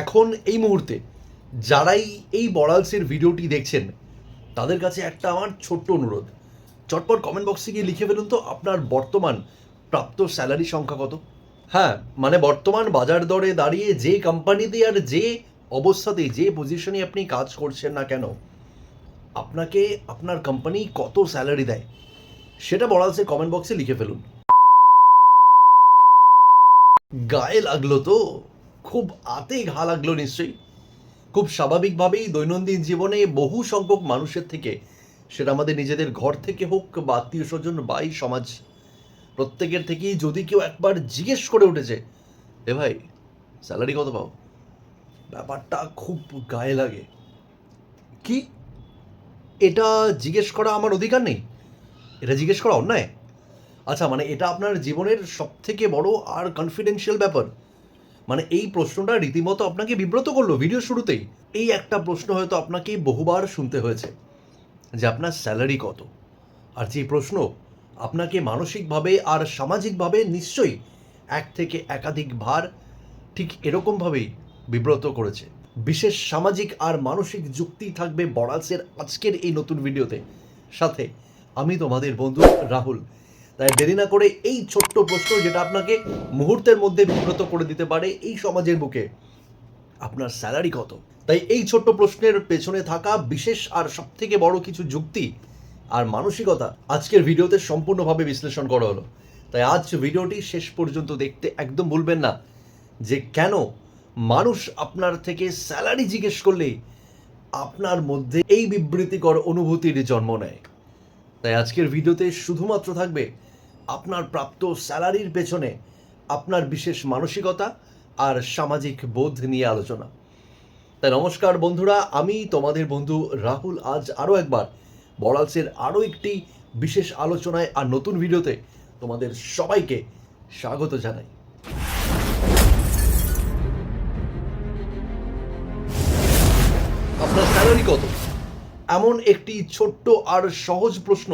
এখন এই মুহূর্তে যারাই এই বড়ালসের ভিডিওটি দেখছেন, তাদের কাছে একটা আমার ছোট্ট অনুরোধ। চটপট কমেন্ট বক্সে গিয়ে লিখে ফেলুন তো আপনার বর্তমান প্রাপ্ত স্যালারি সংখ্যা কত? হ্যাঁ মানে বর্তমান বাজার দরে দাঁড়িয়ে যে কোম্পানিতে আর যে অবস্থাতে, যে পজিশনে আপনি কাজ করছেন না কেন, আপনাকে, আপনার কোম্পানি কত স্যালারি দেয়? সেটা বড়ালসে কমেন্ট বক্সে লিখে ফেলুন। গায়ে লাগল তো? খুব আতে ঘা লাগল নিশ্চয়ই। খুব স্বাভাবিকভাবেই দৈনন্দিন জীবনে বহু সংখ্যক মানুষের থেকে, সেটা আমাদের নিজেদের ঘর থেকে হোক বা আত্মীয় স্বজন বা এই সমাজ, প্রত্যেকের থেকেই যদি কেউ একবার জিজ্ঞেস করে উঠেছে, এ ভাই স্যালারি কত পাও? ব্যাপারটা খুব গায়ে লাগে। কি? এটা জিজ্ঞেস করা আমার অধিকার নেই? এটা জিজ্ঞেস করা অন্যায়? আচ্ছা মানে এটা আপনার জীবনের সব থেকে বড় আর কনফিডেন্সিয়াল ব্যাপার। মানে এই প্রশ্নটা রীতিমতো আপনাকে বিব্রত করল ভিডিও শুরুতেই। এই একটা প্রশ্ন হয়তো আপনাকে বহুবার শুনতে হয়েছে যে আপনার স্যালারি কত? আর যে প্রশ্ন, আপনাকে মানসিকভাবে আর সামাজিকভাবে নিশ্চয়ই এক থেকে একাধিক ভার ঠিক এরকমভাবেই বিব্রত করেছে। বিশেষ সামাজিক আর মানসিক যুক্তি থাকবে বড়ালসের আজকের এই নতুন ভিডিওতে। সাথে আমি তোমাদের বন্ধু রাহুল তাই দেরি না করে এই ছোট্ট প্রশ্ন যেটা আপনাকে মুহূর্তের মধ্যে বিব্রত করে দিতে পারে এই সমাজের বুকে, আপনার স্যালারি কত? তাই এই ছোট্ট প্রশ্নের পেছনে থাকা বিশেষ আর সব থেকে বড় কিছু যুক্তি আর মানসিকতা আজকের ভিডিওতে সম্পূর্ণভাবে বিশ্লেষণ করা হলো। তাই আজ ভিডিওটি শেষ পর্যন্ত দেখতে একদম ভুলবেন না যে কেন মানুষ আপনার থেকে স্যালারি জিজ্ঞেস করলেই আপনার মধ্যে এই বিবৃতিকর অনুভূতির জন্ম নেয়। তাই আজকের ভিডিওতে শুধুমাত্র থাকবে আপনার প্রাপ্ত স্যালারির পেছনে আপনার বিশেষ মানসিকতা আর সামাজিক বোধ নিয়ে আলোচনা। তাই নমস্কার বন্ধুরা, আমি তোমাদের বন্ধু রাহুল। আজ আরও একবার বড়ালসের আরও একটি বিশেষ আলোচনায় আর নতুন ভিডিওতে তোমাদের সবাইকে স্বাগত জানাই। আপনার স্যালারি কত? এমন একটি ছোট্ট আর সহজ প্রশ্ন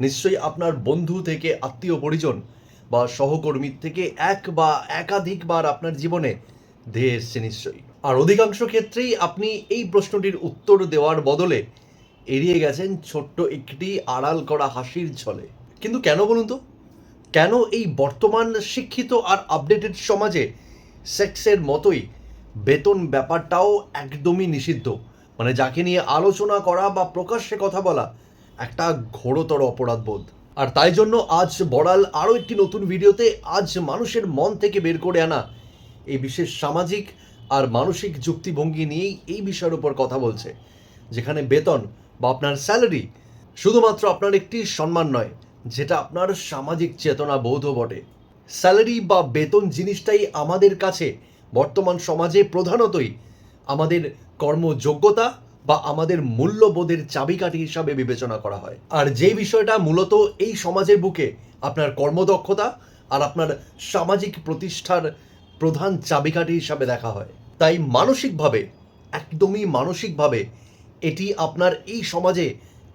নিশ্চয়ই আপনার বন্ধু থেকে আত্মীয় পরিজন বা সহকর্মীর থেকে এক বা একাধিকবার আপনার জীবনে ধেয়ে এসছে নিশ্চয়ই। আর অধিকাংশ ক্ষেত্রেই আপনি এই প্রশ্নটির উত্তর দেওয়ার বদলে এড়িয়ে গেছেন ছোট্ট একটি আড়াল করা হাসির ছলে। কিন্তু কেন বলুন তো? কেন এই বর্তমান শিক্ষিত আর আপডেটেড সমাজে সেক্সের মতোই বেতন ব্যাপারটাও একদমই নিষিদ্ধ? মানে যাকে নিয়ে আলোচনা করা বা প্রকাশ্যে কথা বলা একটা ঘোরতর অপরাধ বোধ। আর তাই জন্য আজ বড়াল আরও একটি নতুন ভিডিওতে আজ মানুষের মন থেকে বের করে আনা এই বিশেষ সামাজিক আর মানসিক যুক্তিভঙ্গি নিয়েই এই বিষয়ের উপর কথা বলছে, যেখানে বেতন বা আপনার স্যালারি শুধুমাত্র আপনার একটি সম্মান নয়, যেটা আপনার সামাজিক চেতনা বোধও বটে। স্যালারি বা বেতন জিনিসটাই আমাদের কাছে বর্তমান সমাজে প্রধানতই আমাদের কর্মযোগ্যতা বা আমাদের মূল্যবোধের চাবিকাঠি হিসাবে বিবেচনা করা হয়। আর যে বিষয়টা মূলত এই সমাজের বুকে আপনার কর্মদক্ষতা আর আপনার সামাজিক প্রতিষ্ঠার প্রধান চাবিকাঠি হিসাবে দেখা হয়। তাই মানসিকভাবে, একদমই মানসিকভাবে এটি আপনার এই সমাজে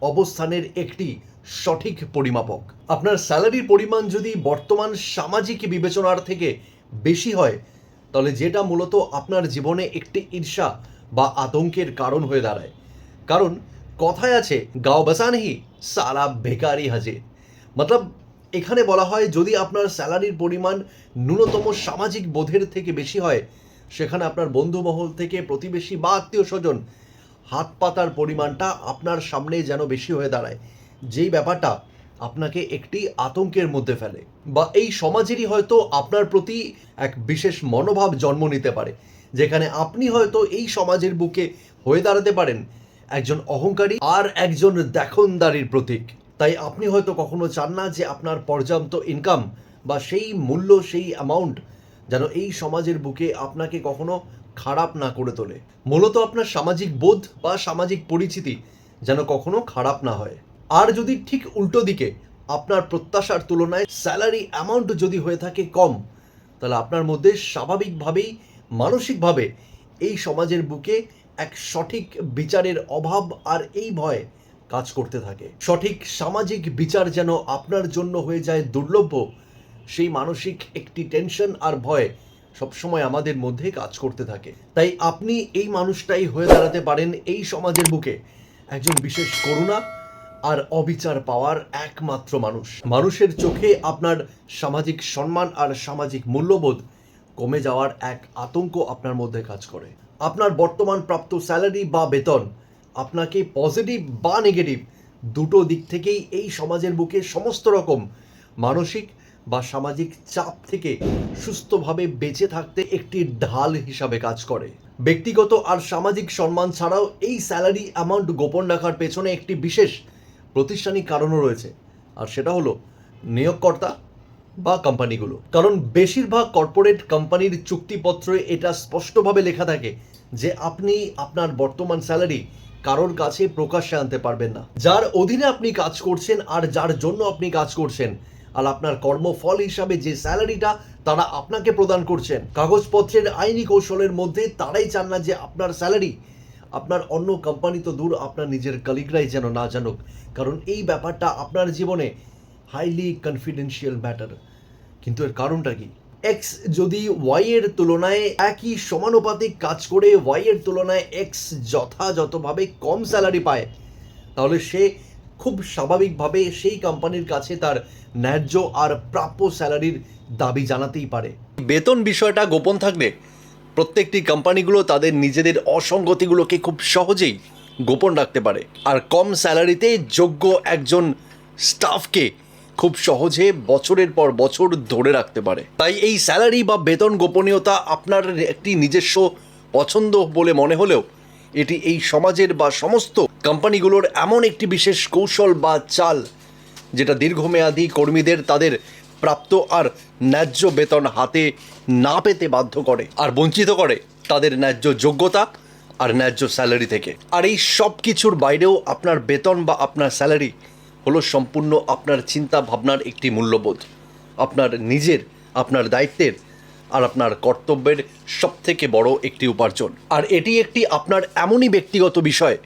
অবস্থানের একটি সঠিক পরিমাপক। আপনার স্যালারির পরিমাণ যদি বর্তমান সামাজিক বিবেচনার থেকে বেশি হয় তাহলে যেটা মূলত আপনার জীবনে একটি ঈর্ষা বা আতঙ্কের কারণ হয়ে দাঁড়ায়। কারণ কথায় আছে, গাও বাসানহি সারা বেকারি হাজে মতলব এখানে বলা হয়, যদি আপনার স্যালারির পরিমাণ ন্যূনতম সামাজিক বোধের থেকে বেশি হয়, সেখানে আপনার বন্ধু মহল থেকে প্রতিবেশী বা আত্মীয় স্বজন হাত পাতার পরিমাণটা আপনার সামনে যেন বেশি হয়ে দাঁড়ায়। যেই ব্যাপারটা আপনাকে একটি আতঙ্কের মধ্যে ফেলে বা এই সমাজেরই হয়তো আপনার প্রতি এক বিশেষ মনোভাব জন্ম নিতে পারে, যেখানে আপনি হয়তো এই সমাজের বুকে হয়ে দাঁড়াতে পারেন একজন অহংকারী আর একজন দেখনদারির প্রতীক। তাই আপনি হয়তো কখনো চান না যে আপনার পর্যাপ্ত ইনকাম বা সেই মূল্য, সেই অ্যামাউন্ট যেন এই সমাজের বুকে আপনাকে কখনো খারাপ না করে তোলে। মূলত আপনার সামাজিক বোধ বা সামাজিক পরিচিতি যেন কখনো খারাপ না হয়। আর যদি ঠিক উল্টো দিকে আপনার প্রত্যাশার তুলনায় স্যালারি অ্যামাউন্ট যদি হয়ে থাকে কম, তাহলে আপনার মধ্যে স্বাভাবিকভাবেই, মানসিকভাবে এই সমাজের বুকে এক সঠিক বিচারের অভাব আর এই ভয় কাজ করতে থাকে। সঠিক সামাজিক বিচার যেন আপনার জন্য হয়ে যায় দুর্লভ্য সেই মানসিক একটি টেনশন আর ভয় সবসময় আমাদের মধ্যে কাজ করতে থাকে। তাই আপনি এই মানুষটাই হয়ে দাঁড়াতে পারেন এই সমাজের বুকে। একজন বিশেষ করুণা আর অবিচার পাওয়ার একমাত্র মানুষ। মানুষের চোখে আপনার সামাজিক সম্মান আর সামাজিক মূল্যবোধ কমে যাওয়ার এক আতঙ্ক আপনার মধ্যে কাজ করে। আপনার বর্তমান প্রাপ্ত স্যালারি বা বেতন আপনাকে পজিটিভ বা নেগেটিভ দুটো দিক থেকেই এই সমাজের বুকে সমস্ত রকম মানসিক বা সামাজিক চাপ থেকে সুস্থভাবে বেঁচে থাকতে একটি ঢাল হিসাবে কাজ করে। ব্যক্তিগত আর সামাজিক সম্মান ছাড়াও এই স্যালারি অ্যামাউন্ট গোপন রাখার পেছনে একটি বিশেষ প্রতিষ্ঠানিক কারণও রয়েছে। আর সেটা হলো, নিয়োগকর্তা বা কোম্পানিগুলো। কারণ বেশিরভাগ কর্পোরেট কোম্পানির চুক্তিপত্রে এটা স্পষ্টভাবে লেখা থাকে যে আপনি আপনার বর্তমান স্যালারি কারোর কাছে প্রকাশ্যে আনতে পারবেন না। যার অধীনে আপনি কাজ করছেন আর যার জন্য আপনি কাজ করছেন। আর আপনার কর্মফল হিসাবে যে স্যালারিটা তারা আপনাকে প্রদান করছেন। কাগজপত্রের আইনি কৌশলের মধ্যে তারাই চান না যে আপনার স্যালারি আপনার অন্য কোম্পানি তো দূর, আপনার নিজের কলিগরাই যেন না জানুক। কারণ এই ব্যাপারটা আপনার জীবনে হাইলি কনফিডেন্সিয়াল ম্যাটার কিন্তু এর কারণটা কি? এক্স যদি ওয়াই এর তুলনায় একই সমানুপাতিক কাজ করে ওয়াই এর তুলনায় এক্স যথাযথভাবে কম স্যালারি পায়, তাহলে সে খুব স্বাভাবিকভাবে সেই কোম্পানির কাছে তার ন্যায্য আর প্রাপ্য স্যালারির দাবি জানাতেই পারে। বেতন বিষয়টা গোপন থাকলে প্রত্যেকটি কোম্পানিগুলো তাদের নিজেদের অসঙ্গতিগুলোকে খুব সহজেই গোপন রাখতে পারে। আর কম স্যালারিতে যোগ্য একজন স্টাফকে খুব সহজে বছরের পর বছর ধরে রাখতে পারে। তাই এই স্যালারি বা বেতন গোপনীয়তা আপনার একটি নিজস্ব পছন্দ বলে মনে হলেও, এটি এই সমাজের বা সমস্ত কোম্পানিগুলোর এমন একটি বিশেষ কৌশল বা চাল, যেটা দীর্ঘমেয়াদী কর্মীদের তাদের প্রাপ্ত আর ন্যায্য বেতন হাতে না পেতে বাধ্য করে আর বঞ্চিত করে তাদের ন্যায্য যোগ্যতা আর ন্যায্য স্যালারি থেকে। আর এই সব কিছুর বাইরেও আপনার বেতন বা আপনার স্যালারি হলো সম্পূর্ণ আপনার চিন্তা ভাবনার একটি মূল্যবোধ। আপনার নিজের, আপনার দায়িত্বের আর আপনার কর্তব্যের সব থেকে বড় একটি উপার্জন। আর এটি একটি আপনার এমনই ব্যক্তিগত বিষয়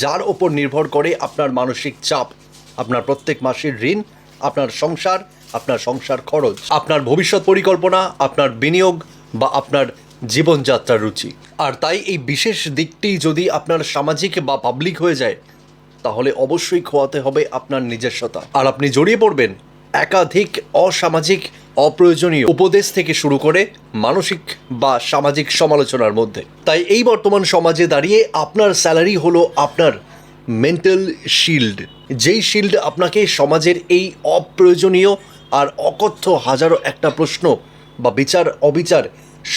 যার ওপর নির্ভর করে আপনার মানসিক চাপ, আপনার প্রত্যেক মাসের ঋণ, আপনার সংসার আপনার সংসার খরচ, আপনার ভবিষ্যৎ পরিকল্পনা, আপনার বিনিয়োগ বা আপনার জীবনযাত্রার রুচি। আর তাই এই বিশেষ দিকটি যদি আপনার সামাজিক বা পাবলিক হয়ে যায়, তাহলে অবশ্যই খোয়াতে হবে আপনার নিজস্বতা। আর আপনি জড়িয়ে পড়বেন একাধিক অসামাজিক, অপ্রয়োজনীয় উপদেশ থেকে শুরু করে মানসিক বা সামাজিক সমালোচনার মধ্যে। তাই এই বর্তমান সমাজে দাঁড়িয়ে আপনার স্যালারি হলো আপনার মেন্টাল শিল্ড যেই শিল্ড আপনাকে সমাজের এই অপ্রয়োজনীয় আর অকথ্য হাজারো একটা প্রশ্ন বা বিচার, অবিচার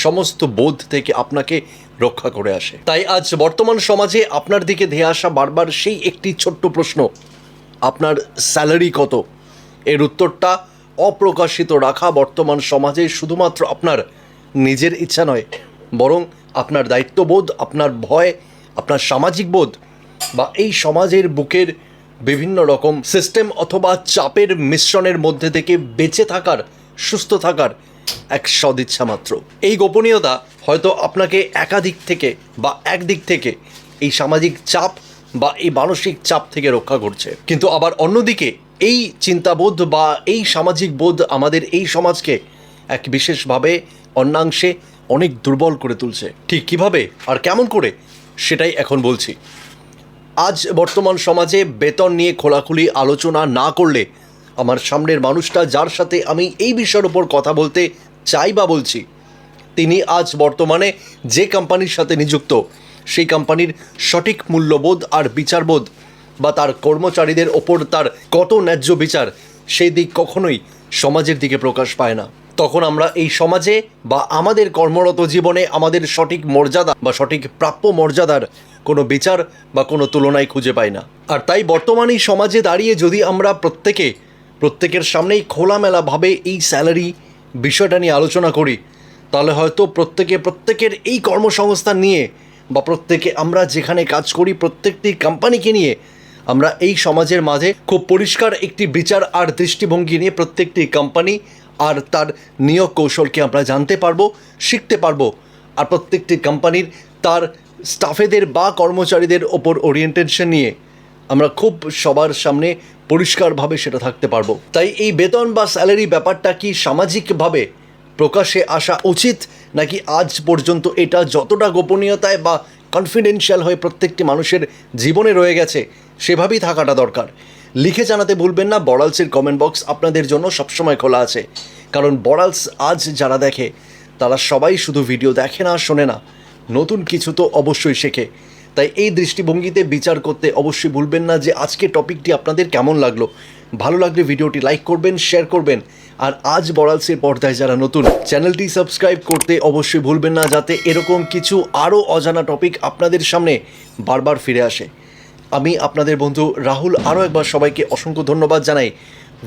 সমস্ত বোধ থেকে আপনাকে রক্ষা করে আসে। তাই আজ বর্তমান সমাজে আপনার দিকে ধেয়ে আসা বারবার সেই একটি ছোট্ট প্রশ্ন, আপনার স্যালারি কত? এর উত্তরটা অপ্রকাশিত রাখা বর্তমান সমাজে শুধুমাত্র আপনার নিজের ইচ্ছা নয়, বরং আপনার দায়িত্ববোধ, আপনার ভয়, আপনার সামাজিক বোধ বা এই সমাজের বুকের বিভিন্ন রকম সিস্টেম অথবা চাপের মিশ্রণের মধ্যে থেকে বেঁচে থাকার, সুস্থ থাকার এক সদিচ্ছা মাত্র। এই গোপনীয়তা হয়তো আপনাকে একাধিক থেকে বা একদিক থেকে এই সামাজিক চাপ বা এই মানসিক চাপ থেকে রক্ষা করছে। কিন্তু আবার অন্যদিকে এই চিন্তাবোধ বা এই সামাজিক বোধ আমাদের এই সমাজকে এক বিশেষভাবে অন্যাংশে অনেক দুর্বল করে তুলছে। ঠিক কীভাবে আর কেমন করে সেটাই এখন বলছি। আজ বর্তমান সমাজে বেতন নিয়ে খোলাখুলি আলোচনা না করলে আমার সামনের মানুষটা যার সাথে আমি এই বিষয়ের ওপর কথা বলতে চাই বা বলছি, তিনি আজ বর্তমানে যে কোম্পানির সাথে নিযুক্ত, সেই কোম্পানির সঠিক মূল্যবোধ আর বিচারবোধ বা তার কর্মচারীদের ওপর তার কত ন্যায্য বিচার, সেই দিক কখনোই সমাজের দিকে প্রকাশ পায় না। তখন আমরা এই সমাজে বা আমাদের কর্মরত জীবনে আমাদের সঠিক মর্যাদা বা সঠিক প্রাপ্য মর্যাদার কোনো বিচার বা কোনো তুলনায় খুঁজে পাই না। আর তাই বর্তমান এই সমাজে দাঁড়িয়ে যদি আমরা প্রত্যেকে, প্রত্যেকের সামনেই খোলামেলাভাবে এই স্যালারি বিষয়টা নিয়ে আলোচনা করি, তাহলে হয়তো প্রত্যেকে, প্রত্যেকের এই কর্মসংস্থান নিয়ে বা প্রত্যেকে আমরা যেখানে কাজ করি, প্রত্যেকটি কোম্পানিকে নিয়ে আমরা এই সমাজের মাঝে খুব পরিষ্কার একটি বিচার আর দৃষ্টিভঙ্গি নিয়ে প্রত্যেকটি কোম্পানি আর তার নিয়োগ কৌশলকে আমরা জানতে পারব, শিখতে পারব। আর প্রত্যেকটি কোম্পানির তার স্টাফেদের বা কর্মচারীদের ওপর ওরিয়েন্টেশন নিয়ে আমরা খুব সবার সামনে পরিষ্কারভাবে সেটা থাকতে পারব। তাই এই বেতন বা স্যালারি ব্যাপারটা কি সামাজিকভাবে প্রকাশে আসা উচিত, নাকি আজ পর্যন্ত এটা যতটা গোপনীয়তায় বা কনফিডেন্সিয়াল হয়ে প্রত্যেকটি মানুষের জীবনে রয়ে গেছে, সেভাবেই থাকাটা দরকার। লিখে জানাতে ভুলবেন না। বড়ালসের কমেন্ট বক্স আপনাদের জন্য সবসময় খোলা আছে। কারণ বড়ালস আজ যারা দেখে, তারা সবাই শুধু ভিডিও দেখে না, শোনে না। নতুন কিছু তো অবশ্যই শেখে। তাই এই দৃষ্টিভঙ্গিতে বিচার করতে অবশ্যই ভুলবেন না যে আজকে টপিকটি আপনাদের কেমন লাগল। ভালো লাগলে ভিডিওটি লাইক করবেন শেয়ার করবেন। আর আজ বড়ালসের পর্দায় যারা নতুন, চ্যানেলটি সাবস্ক্রাইব করতে অবশ্যই ভুলবেন না, যাতে এরকম কিছু আরও অজানা টপিক আপনাদের সামনে বারবার ফিরে আসে। আমি আপনাদের বন্ধু রাহুল আরও একবার সবাইকে অসংখ্য ধন্যবাদ জানাই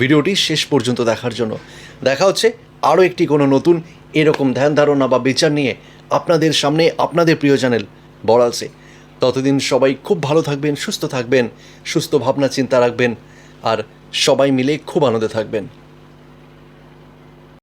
ভিডিওটি শেষ পর্যন্ত দেখার জন্য। দেখা হচ্ছে আরও একটি কোনো নতুন এরকম ধ্যান ধারণা বা বিচার নিয়ে আপনাদের সামনে আপনাদের প্রিয় চ্যানেল বড়ালসে। ততদিন সবাই খুব ভালো থাকবেন, সুস্থ থাকবেন, সুস্থ ভাবনা চিন্তা রাখবেন, আর সবাই মিলে খুব আনন্দে থাকবেন।